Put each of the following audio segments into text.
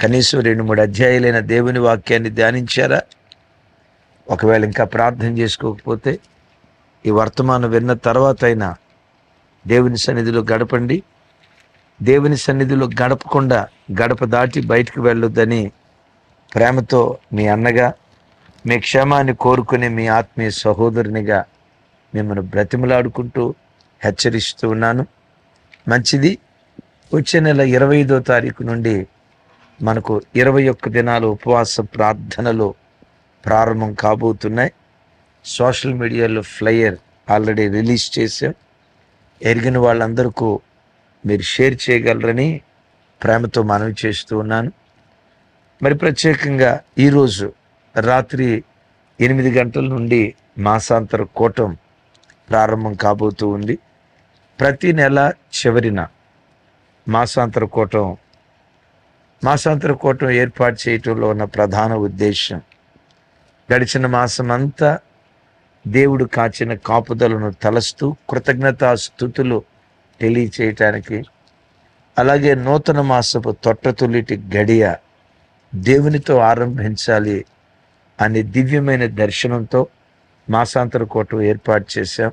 కనీసం రెండు మూడు అధ్యాయులైన దేవుని వాక్యాన్ని ధ్యానించారా? ఒకవేళ ఇంకా ప్రార్థన చేసుకోకపోతే ఈ వర్తమానం విన్న తర్వాత అయినా దేవుని సన్నిధిలో గడపండి. దేవుని సన్నిధిలో గడపకుండా గడప దాటి బయటకు వెళ్ళొద్దని ప్రేమతో మీ అన్నగా మీ క్షేమాన్ని కోరుకునే మీ ఆత్మీయ సహోదరునిగా మిమ్మల్ని బ్రతిమలాడుకుంటూ హెచ్చరిస్తూ ఉన్నాను. మంచిది. వచ్చే నెల ఇరవై ఐదో తారీఖు నుండి మనకు ఇరవై ఒక్క దినాలు ఉపవాస ప్రార్థనలు ప్రారంభం కాబోతున్నాయి. సోషల్ మీడియాలో ఫ్లయర్ ఆల్రెడీ రిలీజ్ చేసాం ఎరిగిన వాళ్ళందరికీ మీరు షేర్ చేయగలరని ప్రేమతో మనవి చేస్తూ ఉన్నాను. మరి ప్రత్యేకంగా ఈరోజు రాత్రి ఎనిమిది గంటల నుండి మాసాంతర కూటం ప్రారంభం కాబోతూ ఉంది. ప్రతి నెల చివరిన మాసాంతర కూటం మాసాంతర కూటం ఏర్పాటు చేయటంలో ఉన్న ప్రధాన ఉద్దేశం గడిచిన మాసమంతా దేవుడు కాచిన కాపుదలను తలస్తూ కృతజ్ఞతా స్థుతులు తెలియచేయటానికి అలాగే నూతన మాసపు తొట్టతులిటి గడియ దేవునితో ఆరంభించాలి అనే దివ్యమైన దర్శనంతో మాసాంతర కూటం ఏర్పాటు చేశాం.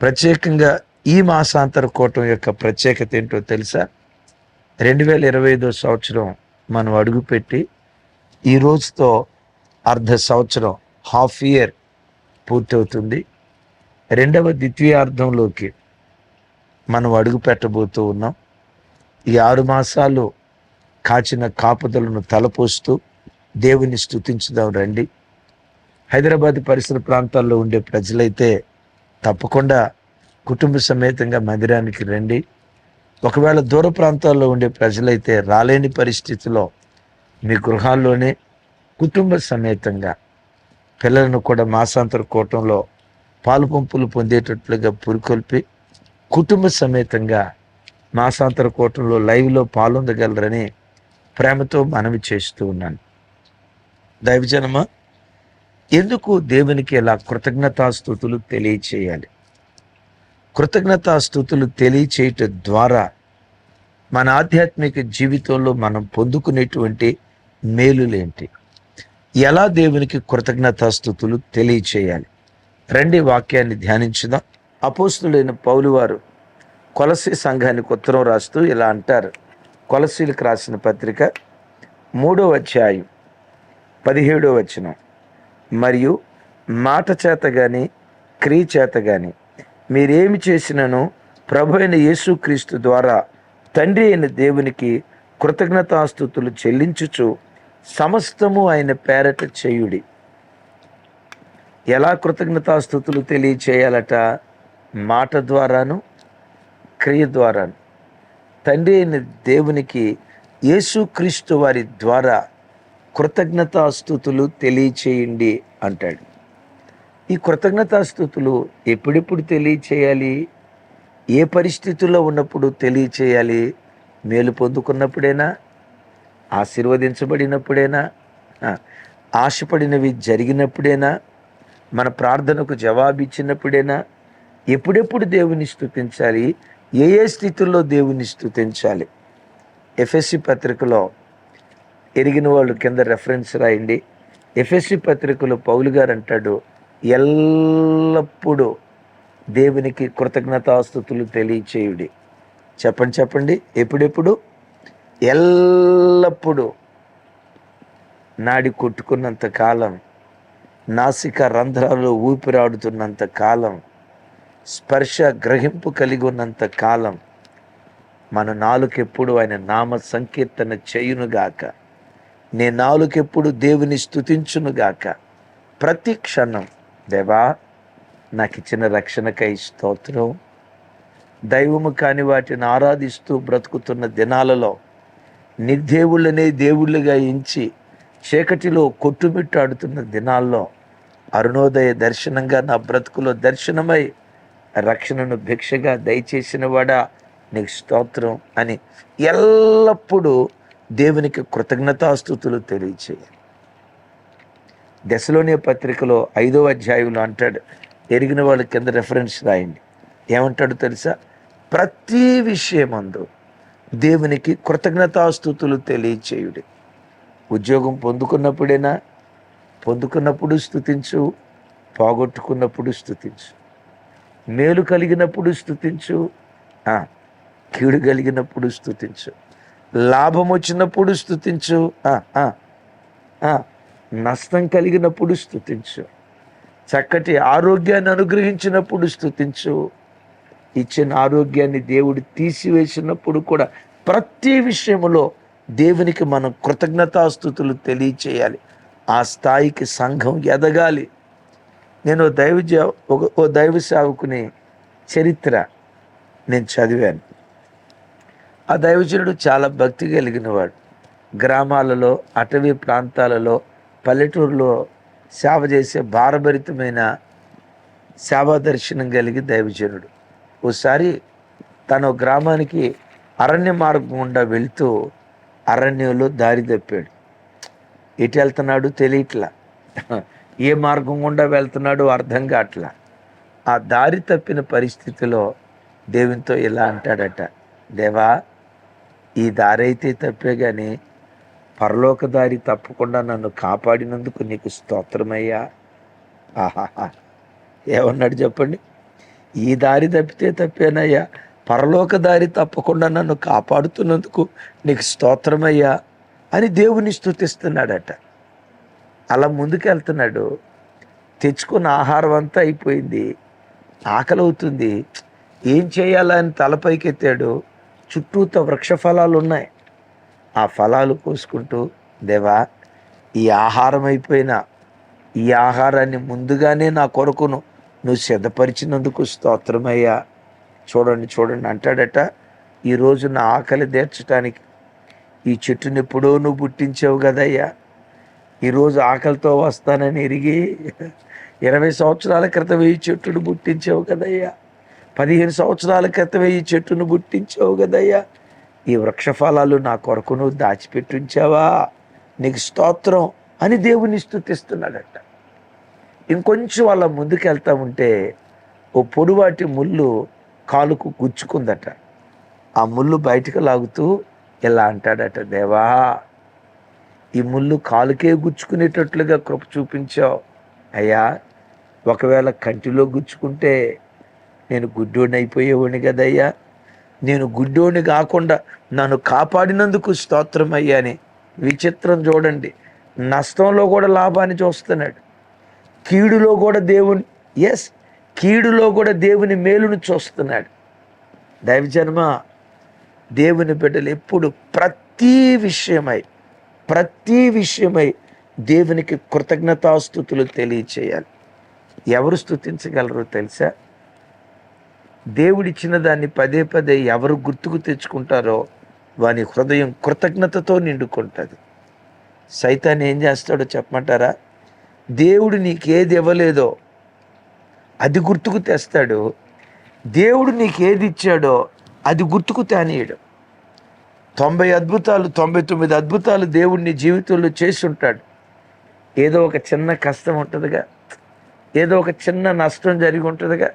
ప్రత్యేకంగా ఈ మాసాంతర కూటం యొక్క ప్రత్యేకత ఏంటో తెలుసా? రెండు వేల ఇరవై ఐదో సంవత్సరం మనం అడుగుపెట్టి ఈ రోజుతో అర్ధ సంవత్సరం హాఫ్ ఇయర్ పూర్తవుతుంది. రెండవ ద్వితీయార్థంలోకి మనం అడుగు పెట్టబోతూ ఉన్నాం. ఈ ఆరు మాసాలు కాచిన కాపుదలను తలపోస్తూ దేవుని స్తుతించుదాం రండి. హైదరాబాద్ పరిసర ప్రాంతాల్లో ఉండే ప్రజలైతే తప్పకుండా కుటుంబ సమేతంగా మందిరానికి రండి. ఒకవేళ దూర ప్రాంతాల్లో ఉండే ప్రజలైతే రాలేని పరిస్థితిలో మీ గృహాల్లోనే కుటుంబ సమేతంగా పిల్లలను కూడా మాసాంతర కూటంలో పాలు పంపులు పొందేటట్లుగా పురికొల్పి కుటుంబ సమేతంగా మాసాంతర కూటంలో లైవ్లో పాల్గొందగలరని ప్రేమతో మనవి చేస్తూ ఉన్నాను. దైవజనమ ఎందుకు దేవునికి ఇలా కృతజ్ఞతాస్థుతులు తెలియచేయాలి? కృతజ్ఞతాస్థుతులు తెలియచేయటం ద్వారా మన ఆధ్యాత్మిక జీవితంలో మనం పొందుకునేటువంటి మేలులేంటి? ఎలా దేవునికి కృతజ్ఞతాస్థుతులు తెలియచేయాలి? రండి వాక్యాన్ని ధ్యానించుదాం. అపోస్తుడైన పౌలు వారు కొలసి సంఘానికి ఉత్తరం రాస్తూ ఇలా అంటారు. కొలసీలకు రాసిన పత్రిక మూడో అధ్యాయం పదిహేడో వచనం. మరియు మాట చేత కానీ క్రియ చేత కానీ మీరేమి చేసినను ప్రభు అయిన యేసుక్రీస్తు ద్వారా తండ్రి అయిన దేవునికి కృతజ్ఞతాస్థుతులు చెల్లించుచు సమస్తము ఆయన పేరట చేయుడి. ఎలా కృతజ్ఞతాస్థుతులు తెలియచేయాలట? మాట ద్వారాను క్రియ ద్వారాను. తండ్రి అయిన దేవునికి యేసుక్రీస్తు వారి ద్వారా కృతజ్ఞతాస్థుతులు తెలియచేయండి అంటాడు. ఈ కృతజ్ఞతాస్థుతులు ఎప్పుడెప్పుడు తెలియచేయాలి? ఏ పరిస్థితుల్లో ఉన్నప్పుడు తెలియచేయాలి? మేలు పొందుకున్నప్పుడైనా? ఆశీర్వదించబడినప్పుడైనా? ఆశపడినవి జరిగినప్పుడైనా? మన ప్రార్థనకు జవాబిచ్చినప్పుడైనా? ఎప్పుడెప్పుడు దేవుని స్థుతించాలి ఏ ఏ స్థితుల్లో దేవుని స్థుతించాలి ఎఫ్ఎస్సి పత్రికలో ఎరిగిన వాళ్ళు కింద రెఫరెన్స్ రాయండి. ఎఫ్ఎస్సి పత్రికలో పౌలు గారు అంటాడు ఎల్లప్పుడూ దేవునికి కృతజ్ఞతాస్థుతులు తెలియచేయుడి. చెప్పండి చెప్పండి. ఎప్పుడెప్పుడు? ఎల్లప్పుడూ నాడి కొట్టుకున్నంత కాలం నాసిక రంధ్రాలు ఊపిరాడుతున్నంత కాలం స్పర్శ గ్రహింపు కలిగి ఉన్నంత కాలం మన నాలుకెప్పుడు ఆయన నామ సంకీర్తన చేయునుగాక. నే నాలుకెప్పుడు దేవుని స్థుతించునుగాక ప్రతి క్షణం దేవా నాకు ఇచ్చిన రక్షణకై స్తోత్రం. దైవము కాని వాటిని ఆరాధిస్తూ బ్రతుకుతున్న దినాలలో నిర్దేవుళ్ళనే దేవుళ్ళుగా ఎంచి చీకటిలో కొట్టుమిట్టాడుతున్న దినాల్లో అరుణోదయ దర్శనంగా నా బ్రతుకులో దర్శనమై రక్షణను భిక్షగా దయచేసిన వాడా నీకు స్తోత్రం అని ఎల్లప్పుడూ దేవునికి కృతజ్ఞతాస్థుతులు తెలియచేయాలి. దశలోనే పత్రికలో ఐదో అధ్యాయంలో అంటాడు ఎరిగిన వాళ్ళ కింద రెఫరెన్స్ రాయండి. ఏమంటాడు తెలుసా? ప్రతి విషయమందు దేవునికి కృతజ్ఞతాస్థుతులు తెలియచేయుడి. ఉద్యోగం పొందుకున్నప్పుడేనా? పొందుకున్నప్పుడు స్థుతించు పోగొట్టుకున్నప్పుడు స్థుతించు మేలు కలిగినప్పుడు స్థుతించు కీడు కలిగినప్పుడు స్థుతించు లాభం వచ్చినప్పుడు స్థుతించు నష్టం కలిగినప్పుడు స్థుతించు చక్కటి ఆరోగ్యాన్ని అనుగ్రహించినప్పుడు స్థుతించు ఇచ్చిన ఆరోగ్యాన్ని దేవుడు తీసివేసినప్పుడు కూడా ప్రతి విషయంలో దేవునికి మనం కృతజ్ఞతాస్థుతులు తెలియచేయాలి. ఆ స్థాయికి సంఘం ఎదగాలి. నేను ఓ దైవ ఒక ఓ దైవ సేవకుని చరిత్ర నేను చదివాను. ఆ దైవజనుడు చాలా భక్తి కలిగినవాడు. గ్రామాలలో అటవీ ప్రాంతాలలో పల్లెటూరులో సేవ చేసే భారభరితమైన సేవా దర్శనం కలిగి దైవజనుడు. ఓసారి తన గ్రామానికి అరణ్య మార్గం గుండా వెళ్తూ అరణ్యంలో దారి తప్పాడు. ఎటు వెళ్తున్నాడు తెలియట్లా. ఏ మార్గం గుండా వెళ్తున్నాడు అర్థం కావట్లా ఆ దారి తప్పిన పరిస్థితిలో దేవునితో ఇలా అంటాడట దేవా ఈ దారి అయితే తప్పే కానీ పరలోక దారి తప్పకుండా నన్ను కాపాడినందుకు నీకు స్తోత్రమయ్యా. ఆహాహా. ఏమన్నాడు చెప్పండి? ఈ దారి తప్పితే తప్పేనయ్యా. పరలోక దారి తప్పకుండా నన్ను కాపాడుతున్నందుకు నీకు స్తోత్రమయ్యా అని దేవుని స్థుతిస్తున్నాడట అలా ముందుకెళ్తున్నాడు. తెచ్చుకున్న ఆహారం అంతా అయిపోయింది. ఆకలి అవుతుంది ఏం చేయాలని తలపైకెత్తాడు చుట్టూతో వృక్షఫలాలు వృక్ష ఫలాలు ఉన్నాయి ఆ ఫలాలు కోసుకుంటూ దేవా ఈ ఆహారం అయిపోయిన ఈ ఆహారాన్ని ముందుగానే నా కొరకును నువ్వు సిద్ధపరిచినందుకు స్తోత్రమయ్యా. చూడండి చూడండి అంటాడట. ఈరోజు నా ఆకలి తీర్చడానికి ఈ చెట్టుని ఎప్పుడో నువ్వు పుట్టించావు కదయ్యా. ఈరోజు ఆకలితో వస్తానని ఎరిగి ఇరవై సంవత్సరాల క్రితం ఈ చెట్టును పుట్టించావు కదయ్యా. పదిహేను సంవత్సరాల క్రితం ఈ చెట్టును పుట్టించావు కదయ్యా. ఈ వృక్ష ఫలాలు నా కొరకు నువ్వు దాచిపెట్టించావా? నీకు స్తోత్రం అని దేవుని స్థుతిస్తున్నాడట. ఇంకొంచెం వాళ్ళ ముందుకెళ్తా ఉంటే ఓ పొడువాటి ముళ్ళు కాలుకు గుచ్చుకుందట. ఆ ముళ్ళు బయటకు లాగుతూ ఇలా అంటాడట దేవా ఈ ముళ్ళు కాలుకే గుచ్చుకునేటట్లుగా కృప చూపించావు. అయ్యా ఒకవేళ కంటిలో గుచ్చుకుంటే నేను గుడ్డోడిని అయిపోయేవాడిని కదయ్యా. నేను గుడ్డోని కాకుండా నన్ను కాపాడినందుకు స్తోత్రం అయ్యాని విచిత్రం చూడండి. నష్టంలో కూడా లాభాన్ని చూస్తున్నాడు. కీడులో కూడా దేవుని ఎస్ కీడులో కూడా దేవుని మేలును చూస్తున్నాడు. దైవజన్మ దేవుని బిడ్డలు ఎప్పుడు ప్రతి విషయమై ప్రతి విషయమై దేవునికి కృతజ్ఞతాస్థుతులు తెలియచేయాలి. ఎవరు స్థుతించగలరో తెలుసా? దేవుడిచ్చిన దాన్ని పదే పదే ఎవరు గుర్తుకు తెచ్చుకుంటారో వాని హృదయం కృతజ్ఞతతో నిండుకుంటుంది. సైతాన్ ఏం చేస్తాడో చెప్పమంటారా? దేవుడు నీకేది ఇవ్వలేదో అది గుర్తుకు తెస్తాడు. దేవుడు నీకేది ఇచ్చాడో అది గుర్తుకు తేనీయడు. తొంభై అద్భుతాలు తొంభై తొమ్మిది అద్భుతాలు దేవుడిని జీవితంలో చేసి ఉంటాడు ఏదో ఒక చిన్న కష్టం ఉంటుందిగా. ఏదో ఒక చిన్న నష్టం జరిగి ఉంటుందిగా.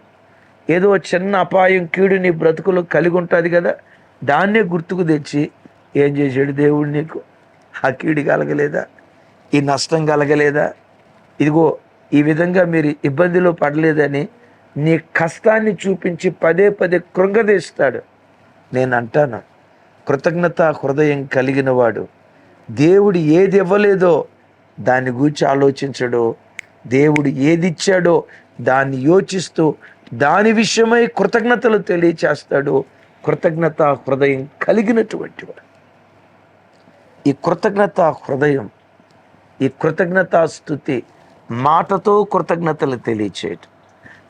ఏదో చిన్న అపాయం కీడు నీ బ్రతుకులో కలిగి ఉంటుంది కదా. దాన్నే గుర్తుకు తెచ్చి ఏం చేశాడు దేవుడు నీకు? ఆ కీడు కలగలేదా? ఈ నష్టం కలగలేదా? ఇదిగో ఈ విధంగా మీరు ఇబ్బందిలో పడలేదని నీ కష్టాన్ని చూపించి పదే పదే కృంగదీస్తాడు. నేను అంటాను కృతజ్ఞత హృదయం కలిగిన వాడు. దేవుడు ఏది ఇవ్వలేదో దాని గురించి ఆలోచించడు దేవుడు ఏది ఇచ్చాడో దాన్ని యోచిస్తూ దాని విషయమై కృతజ్ఞతలు తెలియచేస్తాడు. కృతజ్ఞత హృదయం కలిగినటువంటి వాడు. ఈ కృతజ్ఞత హృదయం ఈ కృతజ్ఞత స్థుతి మాటతో కృతజ్ఞతలు తెలియచేయటం.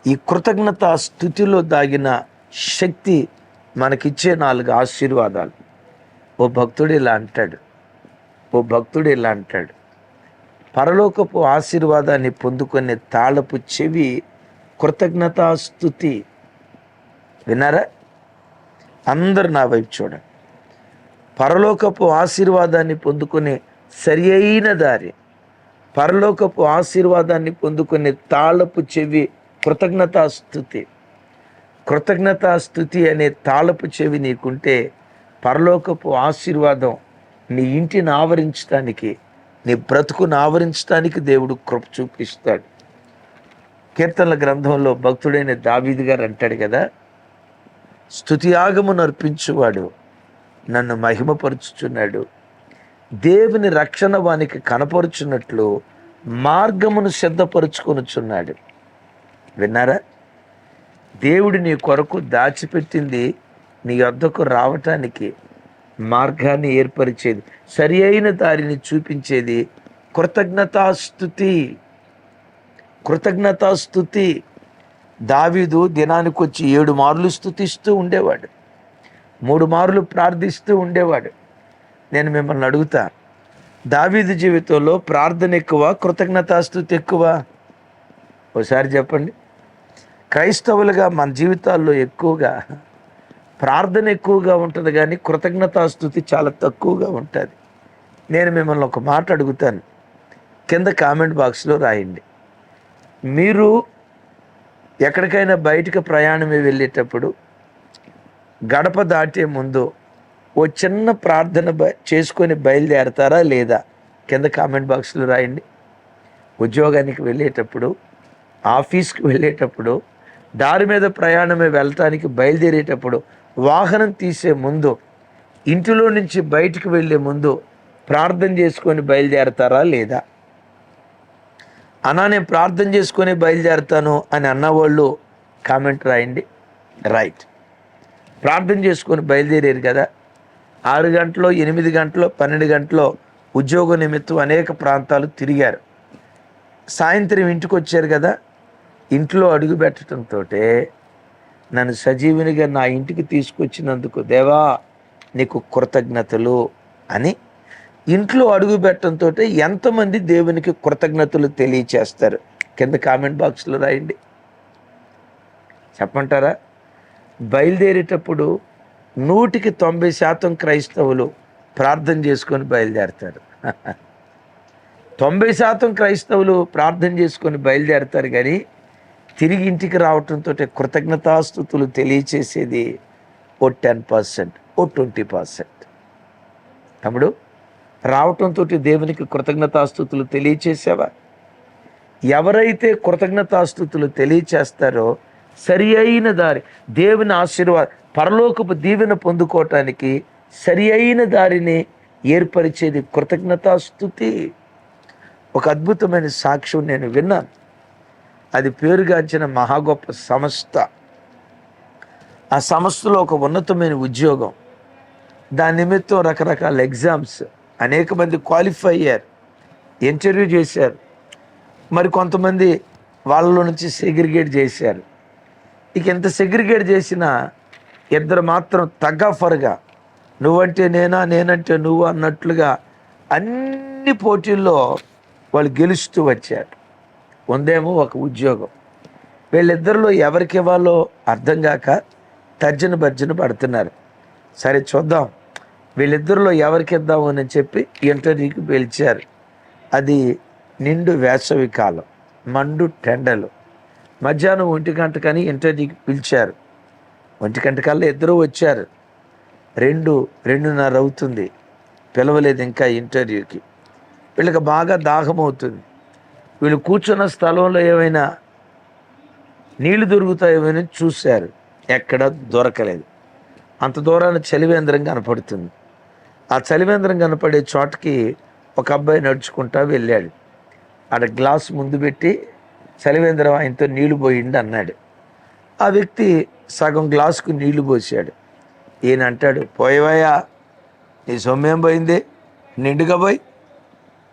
ఈ కృతజ్ఞత స్థుతిలో దాగిన శక్తి మనకిచ్చే నాలుగు ఆశీర్వాదాలు. ఓ భక్తుడు ఇలా అంటాడు. ఓ భక్తుడు ఇలా అంటాడు. పరలోకపు ఆశీర్వాదాన్ని పొందుకునే తాళపు చెవి కృతజ్ఞతాస్థుతి విన్నారా? అందరు నా వైపు చూడండి. పరలోకపు ఆశీర్వాదాన్ని పొందుకునే సరి అయిన దారి. పరలోకపు ఆశీర్వాదాన్ని పొందుకునే తాళపు చెవి కృతజ్ఞతాస్థుతి కృతజ్ఞతాస్థుతి అనే తాళపు చెవి నీకుంటే పరలోకపు ఆశీర్వాదం నీ ఇంటిని ఆవరించడానికి నీ బ్రతుకును ఆవరించడానికి దేవుడు కృప చూపిస్తాడు. కీర్తనల గ్రంథంలో భక్తుడైన దావీదు గారు అంటాడు కదా స్థుతియాగమును అర్పించువాడు నన్ను మహిమపరుచుచున్నాడు. దేవుని రక్షణ వానికి కనపరుచున్నట్లు మార్గమును సిద్ధపరుచుకొనుచున్నాడు. విన్నారా? దేవుడు నీ కొరకు దాచిపెట్టింది నీ వద్దకు రావటానికి మార్గాన్ని ఏర్పరిచేది సరి అయిన దారిని చూపించేది కృతజ్ఞతాస్థుతి కృతజ్ఞతాస్థుతి దావీదు దినానికి వచ్చి ఏడు మార్లు స్థుతిస్తూ ఉండేవాడు. మూడు మార్లు ప్రార్థిస్తూ ఉండేవాడు. నేను మిమ్మల్ని అడుగుతా దావీదు జీవితంలో ప్రార్థన ఎక్కువ కృతజ్ఞతాస్థుతి ఎక్కువ? ఒకసారి చెప్పండి. క్రైస్తవులుగా మన జీవితాల్లో ఎక్కువగా ప్రార్థన ఎక్కువగా ఉంటుంది కానీ కృతజ్ఞతాస్థుతి చాలా తక్కువగా ఉంటుంది. నేను మిమ్మల్ని ఒక మాట అడుగుతాను. కింద కామెంట్ బాక్స్లో రాయండి. మీరు ఎక్కడికైనా బయటకు ప్రయాణమే వెళ్ళేటప్పుడు గడప దాటే ముందు ఓ చిన్న ప్రార్థన బ చేసుకొని బయలుదేరతారా లేదా? కింద కామెంట్ బాక్స్లో రాయండి. ఉద్యోగానికి వెళ్ళేటప్పుడు ఆఫీస్కి వెళ్ళేటప్పుడు దారి మీద ప్రయాణమే వెళ్ళటానికి బయలుదేరేటప్పుడు వాహనం తీసే ముందు ఇంటిలో నుంచి బయటికి వెళ్ళే ముందు ప్రార్థన చేసుకొని బయలుదేరతారా లేదా? అన్నా నేను ప్రార్థన చేసుకొని బయలుదేరుతాను అని అన్నవాళ్ళు కామెంట్ రాయండి. రైట్. ప్రార్థన చేసుకొని బయలుదేరారు కదా. ఆరు గంటలో ఎనిమిది గంటలో పన్నెండు గంటలో ఉద్యోగ నిమిత్తం అనేక ప్రాంతాలు తిరిగారు. సాయంత్రం ఇంటికి వచ్చారు కదా. ఇంట్లో అడుగు పెట్టడంతో నన్ను సజీవునిగా నా ఇంటికి తీసుకొచ్చినందుకు దేవా నీకు కృతజ్ఞతలు అని ఇంట్లో అడుగు పెట్టడంతో ఎంతమంది దేవునికి కృతజ్ఞతలు తెలియచేస్తారు. కింద కామెంట్ బాక్స్లో రాయండి. చెప్పంటారా బయలుదేరేటప్పుడు నూటికి తొంభై శాతం క్రైస్తవులు ప్రార్థన చేసుకొని బయలుదేరతారు. తొంభై శాతం క్రైస్తవులు ప్రార్థన చేసుకొని బయలుదేరతారు కానీ తిరిగి ఇంటికి రావటంతో కృతజ్ఞతాస్థుతులు తెలియచేసేది ఓ టెన్ పర్సెంట్ ఓ ట్వంటీ పర్సెంట్. తమ్ముడు రావటంతో దేవునికి కృతజ్ఞతాస్థుతులు తెలియచేసావా ఎవరైతే కృతజ్ఞతాస్థుతులు తెలియచేస్తారో సరి అయిన దారి దేవుని ఆశీర్వాద పరలోకపు దీవెన పొందుకోవటానికి సరి అయిన దారిని ఏర్పరిచేది కృతజ్ఞతాస్థుతి ఒక అద్భుతమైన సాక్ష్యం నేను విన్నాను. అది పేరుగాంచిన మహా గొప్ప సంస్థ ఆ సంస్థలో ఒక ఉన్నతమైన ఉద్యోగం. దాని నిమిత్తం రకరకాల ఎగ్జామ్స్. అనేక మంది క్వాలిఫై అయ్యారు ఇంటర్వ్యూ చేశారు మరి కొంతమంది వాళ్ళలో నుంచి సెగ్రిగేట్ చేశారు. ఇక ఎంత సెగ్రిగేట్ చేసినా ఇద్దరు మాత్రం తగ్గఫర్గా నువ్వంటే నేనా నేనంటే నువ్వు అన్నట్లుగా అన్ని పోటీల్లో వాళ్ళు గెలుస్తూ వచ్చారు. ఉందేమో ఒక ఉద్యోగం. వీళ్ళిద్దరిలో ఎవరికి ఇవ్వాలో అర్థం కాక తర్జన భర్జన పడుతున్నారు. సరే చూద్దాం. వీళ్ళిద్దరిలో ఎవరికి ఇద్దామని అని చెప్పి ఇంటర్వ్యూకి పిలిచారు. అది నిండు వేసవి కాలం మండు టెండలు. మధ్యాహ్నం ఒంటి గంటకని ఇంటర్వ్యూకి పిలిచారు. ఒంటి గంట కల్లా ఇద్దరు వచ్చారు. రెండు రెండున్నర అవుతుంది. పిలవలేదు ఇంకా ఇంటర్వ్యూకి. వీళ్ళకి బాగా దాహం అవుతుంది. వీళ్ళు కూర్చున్న స్థలంలో ఏమైనా నీళ్ళు దొరుకుతాయేమని చూశారు. ఎక్కడ దొరకలేదు. అంత దూరాన చలివేంద్రం కనపడుతుంది. ఆ చలివేంద్రం కనపడే చోటకి ఒక అబ్బాయి నడుచుకుంటా వెళ్ళాడు. ఆడ గ్లాస్ ముందు పెట్టి చలివేంద్రం ఆయనతో నీళ్ళు పోయిండి అన్నాడు. ఆ వ్యక్తి సగం గ్లాసుకు నీళ్ళు పోసాడు. ఈయన అంటాడు పోయేవయ్యా నీ సొమ్మేం పోయింది? నిండుగా పోయి.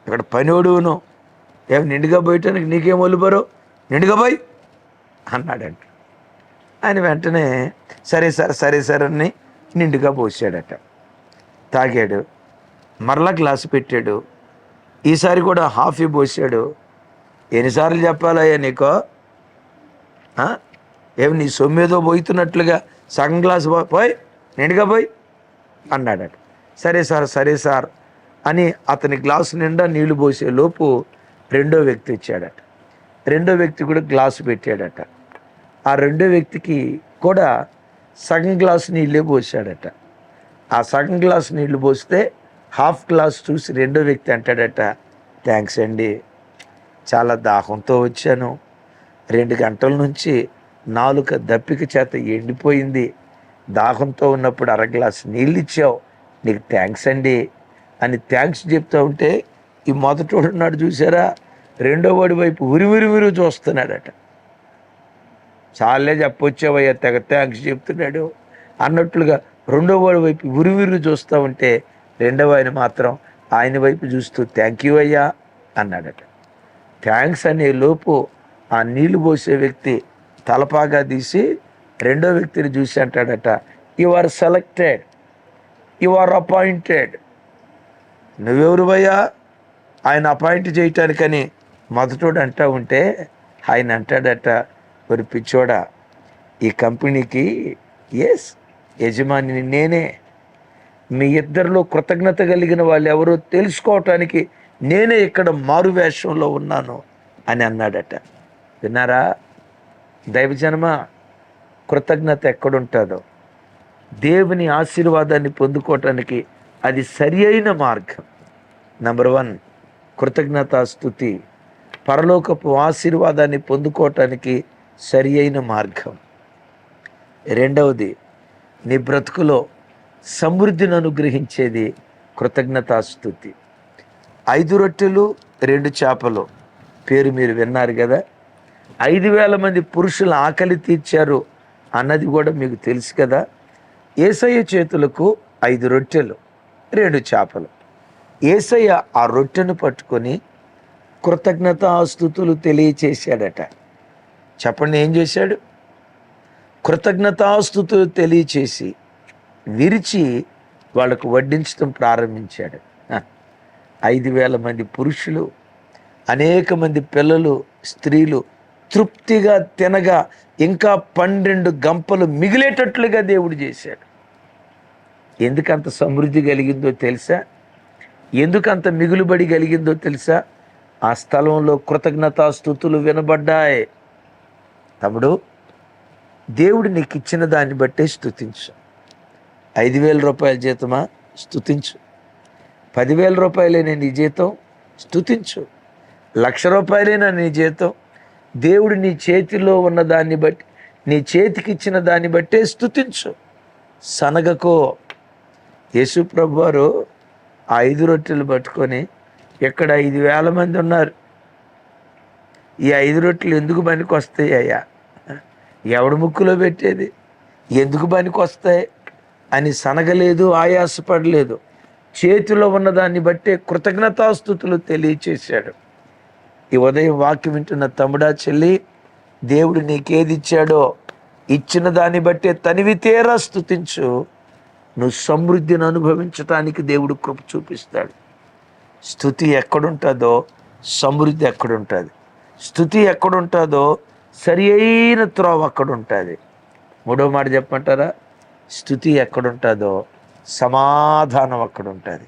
ఇక్కడ పనివాడును ఏం నిండుగా పోయటానికి నీకేం ఒలిపరు నిండుగా పోయి. అన్నాడంట. ఆయన వెంటనే సరే సార్ సరే సార్ అని నిండుగా పోసాడట. తాగాడు. మరలా గ్లాసు పెట్టాడు. ఈసారి కూడా హాఫ్ పోసాడు ఎన్నిసార్లు చెప్పాలయ్యా నీకో? ఏమి నీ సొమ్మేదో పోయితున్నట్లుగా సగం గ్లాస్ పో- నిండుగా పోయి అన్నాడట. సరే సార్ సరే సార్ అని అతని గ్లాసు నిండా నీళ్ళు పోసే లోపు రెండో వ్యక్తి వచ్చాడట. రెండో వ్యక్తి కూడా గ్లాసు పెట్టాడట. ఆ రెండో వ్యక్తికి కూడా సగం గ్లాసు నీళ్ళే పోసాడట. ఆ సగం గ్లాస్ నీళ్ళు పోస్తే హాఫ్ గ్లాస్ చూసి రెండో వ్యక్తి అంటాడట థ్యాంక్స్ అండి. చాలా దాహంతో వచ్చాను. రెండు గంటల నుంచి నాలుక దప్పిక చేత ఎండిపోయింది. దాహంతో ఉన్నప్పుడు అర గ్లాస్ నీళ్ళు ఇచ్చావు. నీకు థ్యాంక్స్ అండి. అని థ్యాంక్స్ చెప్తూ ఉంటే ఈ మొదటోడు నాడు చూసారా? రెండో వాడి వైపు ఉరి ఉరి ఉరి చూస్తున్నాడట. చాలే చెప్పొచ్చావయ్యా తెగ థ్యాంక్స్ చెప్తున్నాడు. అన్నట్లుగా రెండో వాడి వైపు ఉరివిరు చూస్తూ ఉంటే రెండవ ఆయన మాత్రం ఆయన వైపు చూస్తూ థ్యాంక్ యూ అయ్యా అన్నాడట. థ్యాంక్స్ అనే లోపు ఆ నీళ్ళు పోసే వ్యక్తి తలపాగా తీసి రెండో వ్యక్తిని చూసి అంటాడట you are selected you are appointed నువ్వెవరు భయ్యా? ఆయన అపాయింట్ చేయటానికని మొదటోడు అంటా ఉంటే ఆయన అంటాడట ఒక పిచ్చోడా ఈ కంపెనీకి ఎస్ యజమానిని నేనే. మీ ఇద్దరిలో కృతజ్ఞత కలిగిన వాళ్ళు ఎవరో తెలుసుకోవటానికి నేనే ఇక్కడ మారు వేషంలో ఉన్నాను అని అన్నాడట. విన్నారా? దైవజనమ కృతజ్ఞత ఎక్కడుంటుందో? దేవుని ఆశీర్వాదాన్ని పొందుకోవటానికి అది సరి అయిన మార్గం. నంబర్ వన్ కృతజ్ఞతాస్థుతి పరలోకపు ఆశీర్వాదాన్ని పొందుకోవటానికి సరి అయిన మార్గం. రెండవది నీ బ్రతుకులో సమృద్ధిని అనుగ్రహించేది కృతజ్ఞతాస్థుతి ఐదు రొట్టెలు రెండు చేపలు. పేరు మీరు విన్నారు కదా? ఐదు వేల మంది పురుషుల ఆకలి తీర్చారు అన్నది కూడా మీకు తెలుసు కదా? ఏసయ్య చేతులకు ఐదు రొట్టెలు రెండు చేపలు. ఏసయ్య ఆ రొట్టెను పట్టుకొని కృతజ్ఞతాస్థుతులు తెలియచేశాడట. చెప్పండి ఏం చేశాడు? కృతజ్ఞతాస్థుతు తెలియచేసి విరిచి వాళ్ళకు వడ్డించడం ప్రారంభించాడు. ఐదు వేల మంది పురుషులు అనేక మంది పిల్లలు స్త్రీలు తృప్తిగా తినగా ఇంకా పన్నెండు గంపలు మిగిలేటట్లుగా దేవుడు చేశాడు. ఎందుకంత సమృద్ధి కలిగిందో తెలుసా? ఎందుకంత మిగులుబడి కలిగిందో తెలుసా? ఆ స్థలంలో కృతజ్ఞతాస్థుతులు వినబడ్డాయి. తమ్ముడు దేవుడు నీకు ఇచ్చిన దాన్ని బట్టే స్తుతించు. ఐదు వేల రూపాయల జీతమా? స్తుతించు. పదివేల రూపాయలేనా నీ జీతం? స్థుతించు లక్ష రూపాయలేనా నీ జీతం? దేవుడు నీ చేతిలో ఉన్న దాన్ని బట్టి నీ చేతికి ఇచ్చిన దాన్ని బట్టే స్తుతించు. సనగకో. యేసు ప్రభువారు ఆ ఐదు రొట్టెలు పట్టుకొని ఇక్కడ ఐదు వేల మంది ఉన్నారు? ఈ ఐదు రొట్టెలు ఎందుకు పనికి వస్తాయి అయ్యా? ఎవడు ముక్కులో పెట్టేది? ఎందుకు పనికి వస్తాయి అని సనగలేదు ఆయాసపడలేదు. చేతిలో ఉన్న దాన్ని బట్టే కృతజ్ఞతాస్థుతులు తెలియచేశాడు. ఈ ఉదయం వాక్యం వింటున్న తమ్ముడా చెల్లి దేవుడు నీకేది ఇచ్చాడో ఇచ్చిన దాన్ని బట్టే తనివి తీరా స్థుతించు నువ్వు సమృద్ధిని అనుభవించటానికి దేవుడు కృప చూపిస్తాడు. స్థుతి ఎక్కడుంటుందో సమృద్ధి ఎక్కడుంటుంది. స్థుతి ఎక్కడుంటుందో సరి అయిన త్రోవ అక్కడ ఉంటుంది మూడో మాట చెప్పమంటారా? స్థుతి ఎక్కడుంటుందో సమాధానం అక్కడ ఉంటుంది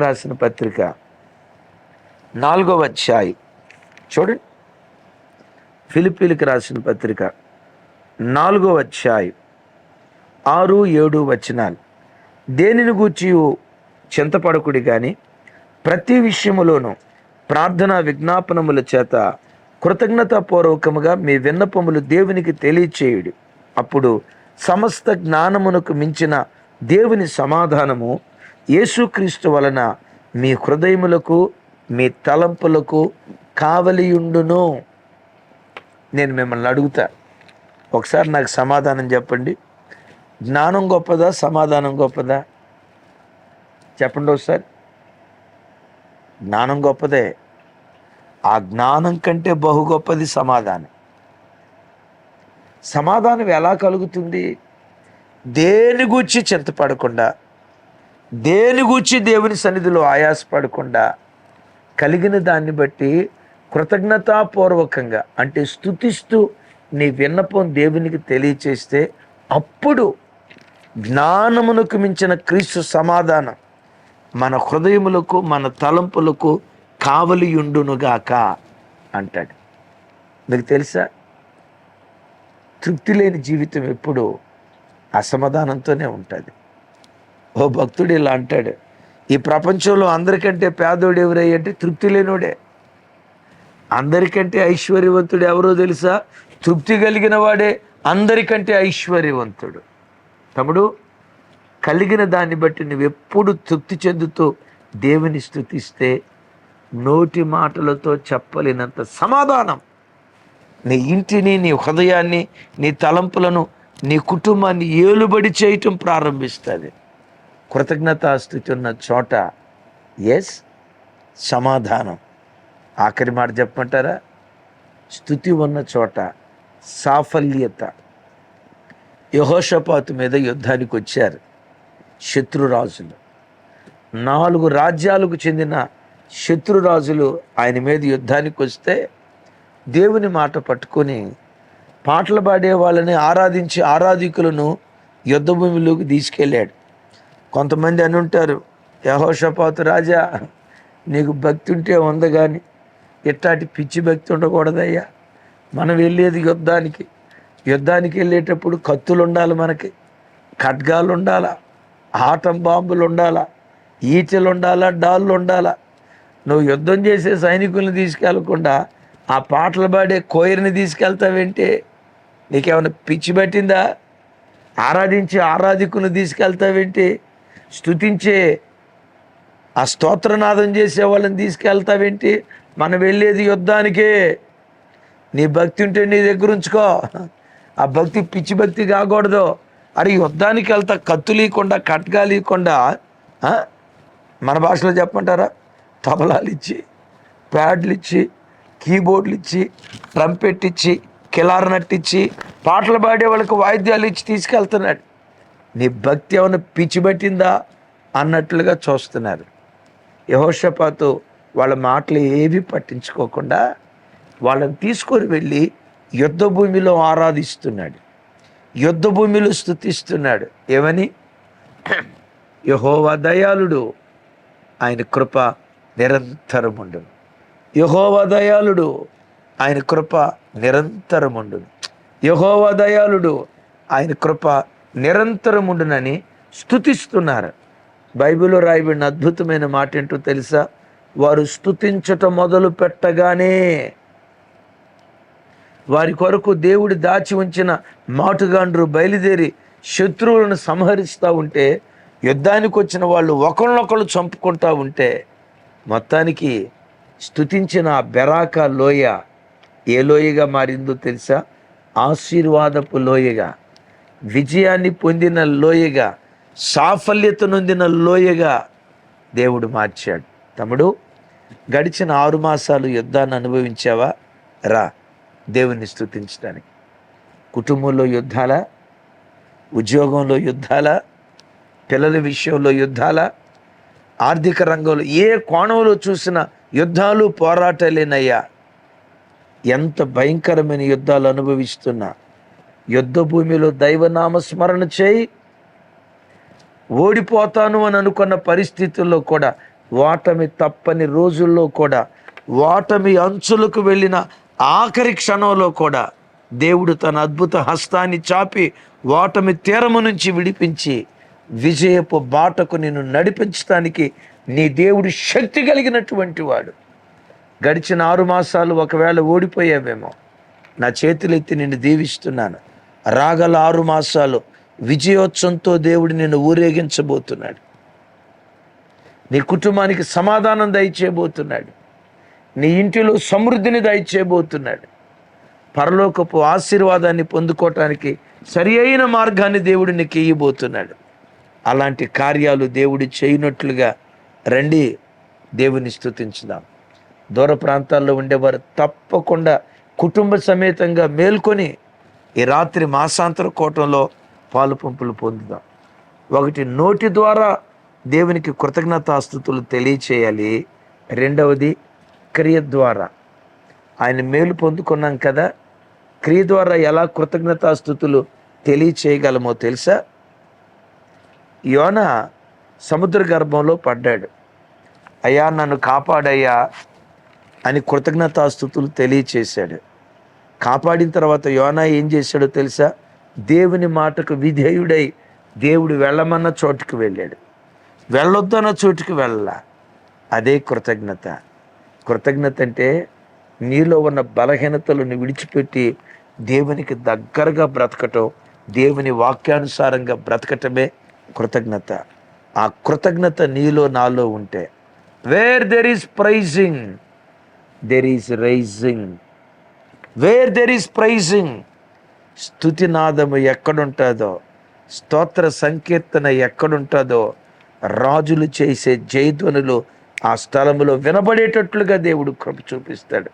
రాసిన పత్రిక నాలుగవ అధ్యాయం. చూడండి ఫిలిపీన్కి రాసిన పత్రిక నాలుగవ అధ్యాయం ఆరు ఏడు వచనాలు. దేనిని గూర్చి చింతపడకుడి కానీ ప్రతి విషయములోనూ ప్రార్థన విజ్ఞాపనముల చేత కృతజ్ఞతాపూర్వకముగా మీ విన్నపములు దేవునికి తెలియచేయుడి. అప్పుడు సమస్త జ్ఞానమునకు మించిన దేవుని సమాధానము యేసుక్రీస్తు వలన మీ హృదయములకు మీ తలంపులకు కావలియుండును. నేను మిమ్మల్ని అడుగుతా. ఒకసారి నాకు సమాధానం చెప్పండి. జ్ఞానం గొప్పదా సమాధానం గొప్పదా? చెప్పండి ఒకసారి. జ్ఞానం గొప్పదే. ఆ జ్ఞానం కంటే బహు గొప్పది సమాధానం. సమాధానం ఎలా కలుగుతుంది? దేని గూర్చి చింతపడకుండా దేని గూర్చి దేవుని సన్నిధిలో ఆయాసపడకుండా కలిగిన దాన్ని బట్టి కృతజ్ఞతాపూర్వకంగా అంటే స్థుతిస్తూ నీ విన్నపం దేవునికి తెలియచేస్తే అప్పుడు జ్ఞానమునకు మించిన క్రీస్తు సమాధానం మన హృదయములకు మన తలంపులకు కావలియుండునుగాక అంటాడు. మీకు తెలుసా? తృప్తి లేని జీవితం ఎప్పుడు అసమాధానంతోనే ఉంటుంది. ఓ భక్తుడు ఇలా అంటాడు ఈ ప్రపంచంలో అందరికంటే పేదోడు ఎవరయ్యంటే తృప్తి లేనోడే. అందరికంటే ఐశ్వర్యవంతుడు ఎవరో తెలుసా? తృప్తి కలిగిన వాడే అందరికంటే ఐశ్వర్యవంతుడు. తమ్ముడు కలిగిన దాన్ని బట్టి నువ్వు ఎప్పుడు తృప్తి చెందుతూ దేవుని స్థుతిస్తే నోటి మాటలతో చెప్పలేనంత సమాధానం. నీ ఇంటిని నీ హృదయాన్ని నీ తలంపులను నీ కుటుంబాన్ని ఏలుబడి చేయటం ప్రారంభిస్తుంది. కృతజ్ఞతాస్థుతి ఉన్న చోట ఎస్ సమాధానం. ఆఖరి మాట చెప్పమంటారా? స్థుతి ఉన్న చోట సాఫల్యత. యహోషపాతు మీద యుద్ధానికి వచ్చారు శత్రురాజులు. నాలుగు రాజ్యాలకు చెందిన శత్రురాజులు ఆయన మీద యుద్ధానికి వస్తే దేవుని మాట పట్టుకొని పాటలు పాడే వాళ్ళని ఆరాధించి ఆరాధికులను యుద్ధభూమిలోకి తీసుకెళ్ళాడు. కొంతమంది అని ఉంటారు యహోషపాతు రాజా నీకు భక్తి ఉంటే ఉంది కానీ ఇట్లాంటి పిచ్చి భక్తి ఉండకూడదయ్యా. మనం వెళ్ళేది యుద్ధానికి. యుద్ధానికి వెళ్ళేటప్పుడు కత్తులు ఉండాలి మనకి ఖడ్గాలు ఉండాలా ఆటం బాంబులు ఉండాలా ఈటలు ఉండాలా డాళ్ళు ఉండాలా నువ్వు యుద్ధం చేసే సైనికుల్ని తీసుకెళ్ళకుండా ఆ పాటలు పాడే కోయిర్ని తీసుకెళ్తావేంటి? నీకేమైనా పిచ్చి పట్టిందా? ఆరాధించే ఆరాధికుని తీసుకెళ్తావేంటి? స్తుతించే ఆ స్తోత్రనాదం చేసే వాళ్ళని తీసుకెళ్తావేంటి? మనం వెళ్ళేది యుద్ధానికే. నీ భక్తి ఉంటే నీ దగ్గర ఉంచుకో. ఆ భక్తి పిచ్చి భక్తి కాకూడదు. అరే యుద్ధానికి వెళ్తా కత్తులు లేకుండా కట్గా లేకుండా మన భాషలో చెప్పమంటారా? తబలాలు ఇచ్చి ప్యాడ్లు ఇచ్చి కీబోర్డ్లు ఇచ్చి ట్రంపెట్ ఇచ్చి కిలార్ నట్టిచ్చి పాటలు పాడే వాళ్ళకి వాయిద్యాలు ఇచ్చి తీసుకెళ్తున్నాడు. నీ భక్తి ఏమైనా పిచ్చిపెట్టిందా? అన్నట్లుగా చూస్తున్నారు. యహోషపాతు వాళ్ళ మాటలు ఏవి పట్టించుకోకుండా వాళ్ళని తీసుకొని వెళ్ళి యుద్ధ భూమిలో ఆరాధిస్తున్నాడు. యుద్ధ భూమిలో స్థుతిస్తున్నాడు. ఏమని? యహోవా దయాళుడు. ఆయన కృప నిరంతరముండును. యహోవా దయాళుడు. ఆయన కృప నిరంతరముండును. యహోవా దయాళుడు. ఆయన కృప నిరంతరముండునని స్థుతిస్తున్నారు బైబిల్లో రాయబడిన అద్భుతమైన మాట ఏంటో తెలుసా? వారు స్థుతించట మొదలు పెట్టగానే వారి కొరకు దేవుడు దాచి ఉంచిన మాటుగాండ్రు బయలుదేరి శత్రువులను సంహరిస్తూ ఉంటే యుద్ధానికి వచ్చిన వాళ్ళు ఒకళ్ళనొకళ్ళు చంపుకుంటా ఉంటే మొత్తానికి స్థుతించిన బెరాక లోయ ఏ లోయగా మారిందో తెలుసా? ఆశీర్వాదపు లోయగా విజయాన్ని పొందిన లోయగా సాఫల్యత నొందిన లోయగా దేవుడు మార్చాడు. తమ్ముడు గడిచిన ఆరు మాసాలు యుద్ధాన్ని అనుభవించావా? రా దేవుణ్ణి స్థుతించడానికి కుటుంబంలో యుద్ధాల? ఉద్యోగంలో యుద్ధాల? పిల్లల విషయంలో యుద్ధాల? ఆర్థిక రంగంలో ఏ కోణంలో చూసినా యుద్ధాలు పోరాటాలేనయ్యా. ఎంత భయంకరమైన యుద్ధాలు అనుభవిస్తున్నా. యుద్ధ భూమిలో దైవనామ స్మరణ చేయి. ఓడిపోతాను అని అనుకున్న పరిస్థితుల్లో కూడా ఓటమి తప్పని రోజుల్లో కూడా ఓటమి అంచులకు వెళ్ళిన ఆఖరి క్షణంలో కూడా దేవుడు తన అద్భుత హస్తాన్ని చాపి ఓటమి తీరము నుంచి విడిపించి విజయపు బాటకు నిన్ను నడిపించడానికి నీ దేవుడు శక్తి కలిగినటువంటి వాడు. గడిచిన ఆరు మాసాలు ఒకవేళ ఓడిపోయావేమో నా చేతులెత్తి నిన్ను దీవిస్తున్నాను. రాగల ఆరు మాసాలు విజయోత్సవంతో దేవుడు నిన్ను ఊరేగించబోతున్నాడు. నీ కుటుంబానికి సమాధానం దయచేయబోతున్నాడు. నీ ఇంటిలో సమృద్ధిని దయచేయబోతున్నాడు. పరలోకపు ఆశీర్వాదాన్ని పొందుకోవటానికి సరి అయిన మార్గాన్ని దేవుడు నీకు ఇయ్యబోతున్నాడు. అలాంటి కార్యాలు దేవుడు చేయనట్లుగా రండి దేవుని స్తుతించుదాం. దూర ప్రాంతాల్లో ఉండేవారు తప్పకుండా కుటుంబ సమేతంగా మేల్కొని ఈ రాత్రి మాసాంతర కూటంలో పాలు పంపులు పొందుదాం. ఒకటి నోటి ద్వారా దేవునికి కృతజ్ఞతాస్థుతులు తెలియచేయాలి. రెండవది క్రియ ద్వారా. ఆయన మేలు పొందుకున్నాం కదా క్రియ ద్వారా ఎలా కృతజ్ఞతాస్థుతులు తెలియచేయగలమో తెలుసా? యోన సముద్ర గర్భంలో పడ్డాడు. అయ్యా నన్ను కాపాడయ్యా అని కృతజ్ఞతాస్థుతులు తెలియచేశాడు. కాపాడిన తర్వాత యోనా ఏం చేశాడో తెలుసా? దేవుని మాటకు విధేయుడై దేవుడు వెళ్ళమన్న చోటుకు వెళ్ళాడు. వెళ్ళొద్దన్న చోటుకు వెళ్ళ. అదే కృతజ్ఞత. కృతజ్ఞత అంటే నీలో ఉన్న బలహీనతలను విడిచిపెట్టి దేవునికి దగ్గరగా బ్రతకటం దేవుని వాక్యానుసారంగా బ్రతకటమే కృతజ్ఞత. ఆ కృతజ్ఞత నీలో నాలో ఉంటే where there is praising there is raising where there is praising స్థుతినాదము ఎక్కడుంటుందో స్తోత్ర సంకీర్తన ఎక్కడుంటుందో రాజులు చేసే జయధ్వనులు ఆ స్థలములో వినబడేటట్లుగా దేవుడు కృప చూపిస్తాడు.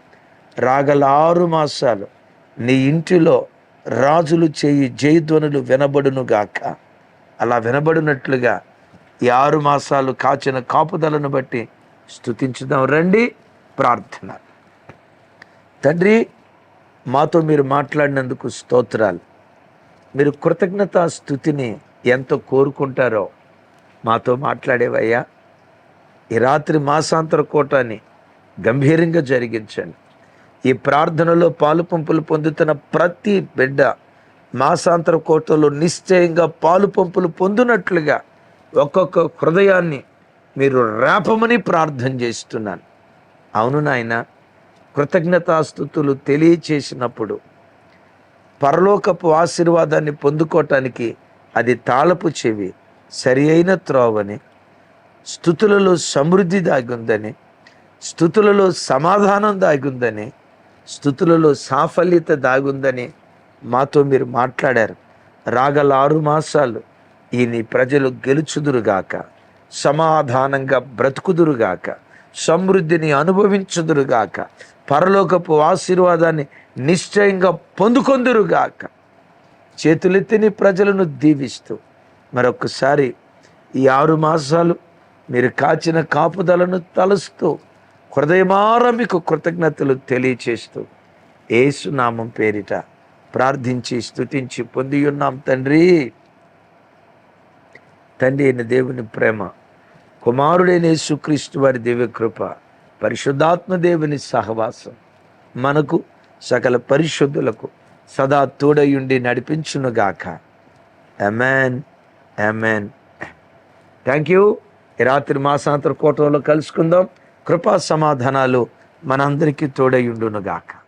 రాగల ఆరు మాసాలు నీ ఇంటిలో రాజులు చేయి జయధ్వనులు వినబడునుగాక. అలా వినబడినట్లుగా ఈ ఆరు మాసాలు కాచిన కాపుదలను బట్టి స్థుతించుదాం రండి ప్రార్థన. తండ్రి మాతో మీరు మాట్లాడినందుకు స్తోత్రాలు. మీరు కృతజ్ఞత స్థుతిని ఎంత కోరుకుంటారో మాతో మాట్లాడేవయ్యా. ఈ రాత్రి మాసాంతర కూటాన్ని గంభీరంగా జరిగించండి. ఈ ప్రార్థనలో పాలు పంపులు పొందుతున్న ప్రతి బిడ్డ మాసాంతర కోటలో నిశ్చయంగా పాలు పంపులు పొందినట్లుగా ఒక్కొక్క హృదయాన్ని మీరు రేపమని ప్రార్థన చేస్తున్నాను. అవును నాయన కృతజ్ఞతాస్థుతులు తెలియచేసినప్పుడు పరలోకపు ఆశీర్వాదాన్ని పొందుకోవటానికి అది తాళపు చెవి సరి అయిన త్రోవని స్థుతులలో సమృద్ధి దాగుందని స్థుతులలో సమాధానం దాగుందని స్థుతులలో సాఫల్యత దాగుందని మాతో మీరు మాట్లాడారు. రాగల ఆరు మాసాలు ఈ నీ ప్రజలు గెలుచుదురుగాక. సమాధానంగా బ్రతుకుదురుగాక. సమృద్ధిని అనుభవించుదురుగాక. పరలోకపు ఆశీర్వాదాన్ని నిశ్చయంగా పొందుకొందురుగాక. చేతులెత్తిని ప్రజలను దీవిస్తూ మరొకసారి ఈ ఆరు మాసాలు మీరు కాచిన కాపుదలను తలుస్తూ హృదయమార మీకు కృతజ్ఞతలు తెలియచేస్తూ ఏసునామం పేరిట ప్రార్థించి స్థుతించి పొంది ఉన్నాం తండ్రి. తండ్రి అయిన దేవుని ప్రేమ కుమారుడైన యేసుక్రీస్తు వారి దివ్యకృప పరిశుద్ధాత్మ దేవుని సహవాసం మనకు సకల పరిశుద్ధులకు సదా తోడయుండి నడిపించునుగాక. అమెన్ అమెన్ థ్యాంక్ యూ ఈ రాత్రి మాసాంతర కోటలో కలుసుకుందాం. కృపా సమాధానాలు మనందరికీ తోడయుండునుగాక.